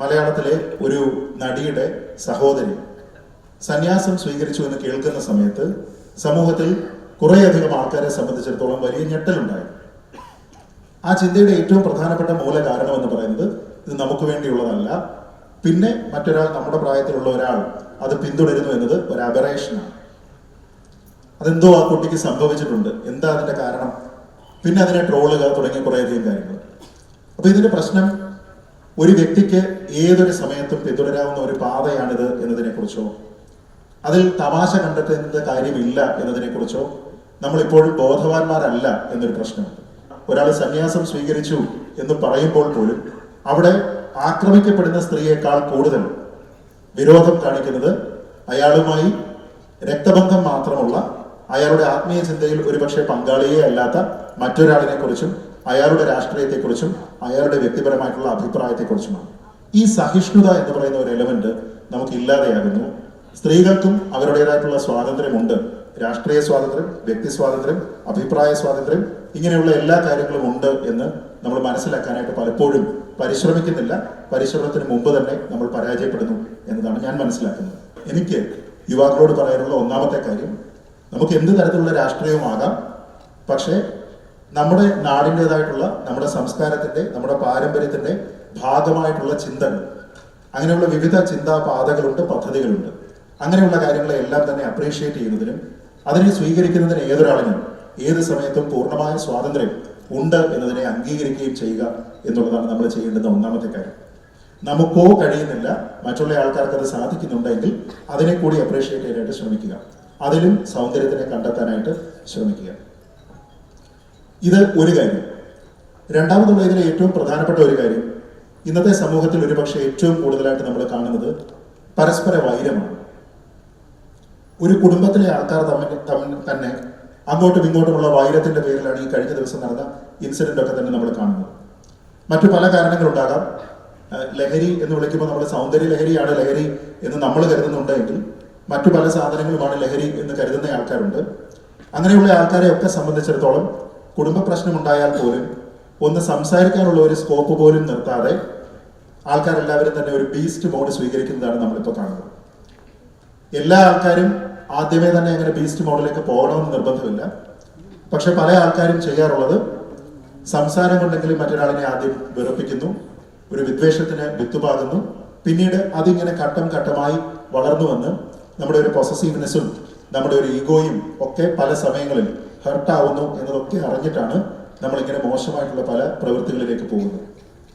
മലയാളത്തിലെ ഒരു നടിയുടെ സഹോദരി. സന്യാസം സ്വീകരിച്ചു എന്ന് കേൾക്കുന്ന സമയത്ത് സമൂഹത്തിൽ കുറേയധികം ആൾക്കാരെ സംബന്ധിച്ചിടത്തോളം വലിയ ഞെട്ടലുണ്ടായി. ആ ചിന്തയുടെ ഏറ്റവും പ്രധാനപ്പെട്ട മൂല കാരണം എന്ന് പറയുന്നത് ഇത് നമുക്ക് വേണ്ടിയുള്ളതല്ല. പിന്നെ മറ്റൊരാൾ നമ്മുടെ പ്രായത്തിലുള്ള ഒരാൾ അത് പിന്തുടരുന്നു എന്നത് ഒരു അബറേഷനാണ് അതെന്തോ ആ കുട്ടിക്ക് സംഭവിച്ചിട്ടുണ്ട്. എന്താ അതിന്റെ കാരണം? പിന്നെ അതിനെ ട്രോളുക തുടങ്ങിയ കുറേയധികം കാര്യങ്ങൾ. അപ്പൊ ഇതിന്റെ പ്രശ്നം ഒരു വ്യക്തിക്ക് ഏതൊരു സമയത്തും പിന്തുടരാവുന്ന ഒരു പാതയാണിത് എന്നതിനെ കുറിച്ചോ അതിൽ തമാശ കണ്ടെത്തുന്നത് കാര്യമില്ല എന്നതിനെ കുറിച്ചോ നമ്മളിപ്പോഴും ബോധവാന്മാരല്ല എന്നൊരു പ്രശ്നമുണ്ട് ഒരാൾ സന്യാസം സ്വീകരിച്ചു എന്ന് പറയുമ്പോൾ പോലും അവിടെ ആക്രമിക്കപ്പെടുന്ന സ്ത്രീയേക്കാൾ കൂടുതൽ വിരോധം കാണിക്കുന്നത് അയാളുമായി രക്തബന്ധം മാത്രമുള്ള അയാളുടെ ആത്മീയ ചിന്തയിൽ ഒരുപക്ഷെ പങ്കാളിയേ അല്ലാത്ത മറ്റൊരാളിനെ കുറിച്ചും അയാളുടെ രാഷ്ട്രീയത്തെക്കുറിച്ചും അയാളുടെ വ്യക്തിപരമായിട്ടുള്ള അഭിപ്രായത്തെക്കുറിച്ചുമാണ്. ഈ സഹിഷ്ണുത എന്ന് പറയുന്ന ഒരു എലമെന്റ് നമുക്ക് ഇല്ലാതെയാകുന്നു. സ്ത്രീകൾക്കും അവരുടേതായിട്ടുള്ള സ്വാതന്ത്ര്യമുണ്ട്. രാഷ്ട്രീയ സ്വാതന്ത്ര്യം വ്യക്തി സ്വാതന്ത്ര്യം അഭിപ്രായ സ്വാതന്ത്ര്യം ഇങ്ങനെയുള്ള എല്ലാ കാര്യങ്ങളും ഉണ്ട് എന്ന് നമ്മൾ മനസ്സിലാക്കാനായിട്ട് പലപ്പോഴും പരിശ്രമിക്കുന്നില്ല. പരിശ്രമത്തിന് മുമ്പ് തന്നെ നമ്മൾ പരാജയപ്പെടുന്നു എന്നതാണ് ഞാൻ മനസ്സിലാക്കുന്നത്. എനിക്ക് യുവാക്കളോട് പറയാനുള്ള ഒന്നാമത്തെ കാര്യം നമുക്ക് എന്ത് തരത്തിലുള്ള രാഷ്ട്രീയമാകാം പക്ഷേ നമ്മുടെ നാടിന്റെതായിട്ടുള്ള നമ്മുടെ സംസ്കാരത്തിന്റെ നമ്മുടെ പാരമ്പര്യത്തിന്റെ ഭാഗമായിട്ടുള്ള ചിന്തകൾ. അങ്ങനെയുള്ള വിവിധ ചിന്താപാതകളുണ്ട് പദ്ധതികളുണ്ട്. അങ്ങനെയുള്ള കാര്യങ്ങളെ എല്ലാം തന്നെ അപ്രീഷിയേറ്റ് ചെയ്യുന്നതിനും അതിനെ സ്വീകരിക്കുന്നതിന് ഏതൊരാളിനും ഏത് സമയത്തും പൂർണമായ സ്വാതന്ത്ര്യം ഉണ്ട് എന്നതിനെ അംഗീകരിക്കുകയും ചെയ്യുക എന്നുള്ളതാണ് നമ്മൾ ചെയ്യേണ്ടുന്ന ഒന്നാമത്തെ കാര്യം. നമുക്കോ കഴിയുന്നില്ല മറ്റുള്ള ആൾക്കാർക്ക് അത് സാധിക്കുന്നുണ്ടെങ്കിൽ അതിനെ കൂടി അപ്രീഷിയേറ്റ് ചെയ്യാനായിട്ട് ശ്രമിക്കുക. അതിലും സൗന്ദര്യത്തിനെ കണ്ടെത്താനായിട്ട് ശ്രമിക്കുക. ഇത് ഒരു കാര്യം. രണ്ടാമതുള്ള ഇതിലെ ഏറ്റവും പ്രധാനപ്പെട്ട ഒരു കാര്യം ഇന്നത്തെ സമൂഹത്തിൽ ഒരുപക്ഷെ ഏറ്റവും കൂടുതലായിട്ട് നമ്മൾ കാണുന്നത് പരസ്പര വൈരമാണ്. ഒരു കുടുംബത്തിലെ ആൾക്കാർ തമ്മിൽ തന്നെ അങ്ങോട്ടും ഇങ്ങോട്ടുമുള്ള വൈരത്തിന്റെ പേരിലാണ് ഈ കഴിഞ്ഞ ദിവസം നടന്ന ഇൻസിഡന്റ് ഒക്കെ തന്നെ നമ്മൾ കാണുന്നത്. മറ്റു പല കാരണങ്ങളുണ്ടാകാം. ലഹരി എന്ന് വിളിക്കുമ്പോൾ നമ്മൾ സൗന്ദര്യ ലഹരിയാണ് ലഹരി എന്ന് നമ്മൾ കരുതുന്നുണ്ടെങ്കിൽ മറ്റു പല സാധനങ്ങളുമാണ് ലഹരി എന്ന് കരുതുന്ന ആൾക്കാരുണ്ട്. അങ്ങനെയുള്ള ആൾക്കാരെ ഒക്കെ സംബന്ധിച്ചിടത്തോളം കുടുംബ പ്രശ്നമുണ്ടായാൽ പോലും ഒന്ന് സംസാരിക്കാനുള്ള ഒരു സ്കോപ്പ് പോലും നിർത്താതെ ആൾക്കാരെല്ലാവരും തന്നെ ഒരു ബീസ്റ്റ് മോഡ് സ്വീകരിക്കുന്നതാണ് നമ്മളിപ്പോൾ കാണുന്നത്. എല്ലാ ആൾക്കാരും ആദ്യമേ തന്നെ അങ്ങനെ ബീസ്റ്റ് മോഡിലേക്ക് പോകണമെന്ന് നിർബന്ധമില്ല. പക്ഷെ പല ആൾക്കാരും ചെയ്യാറുള്ളത് സംസാരം കൊണ്ടെങ്കിലും മറ്റൊരാളിനെ ആദ്യം വെറുപ്പിക്കുന്നു ഒരു വിദ്വേഷത്തിന് വിത്തുപാകുന്നു. പിന്നീട് അതിങ്ങനെ ഘട്ടം ഘട്ടമായി വളർന്നു വന്ന് നമ്മുടെ ഒരു പൊസസീവ്നെസ്സും നമ്മുടെ ഒരു ഈഗോയും ഒക്കെ പല സമയങ്ങളിൽ ഹെർട്ടാവുന്നു എന്നതൊക്കെ അറിഞ്ഞിട്ടാണ് നമ്മളിങ്ങനെ മോശമായിട്ടുള്ള പല പ്രവൃത്തികളിലേക്ക് പോകുന്നത്.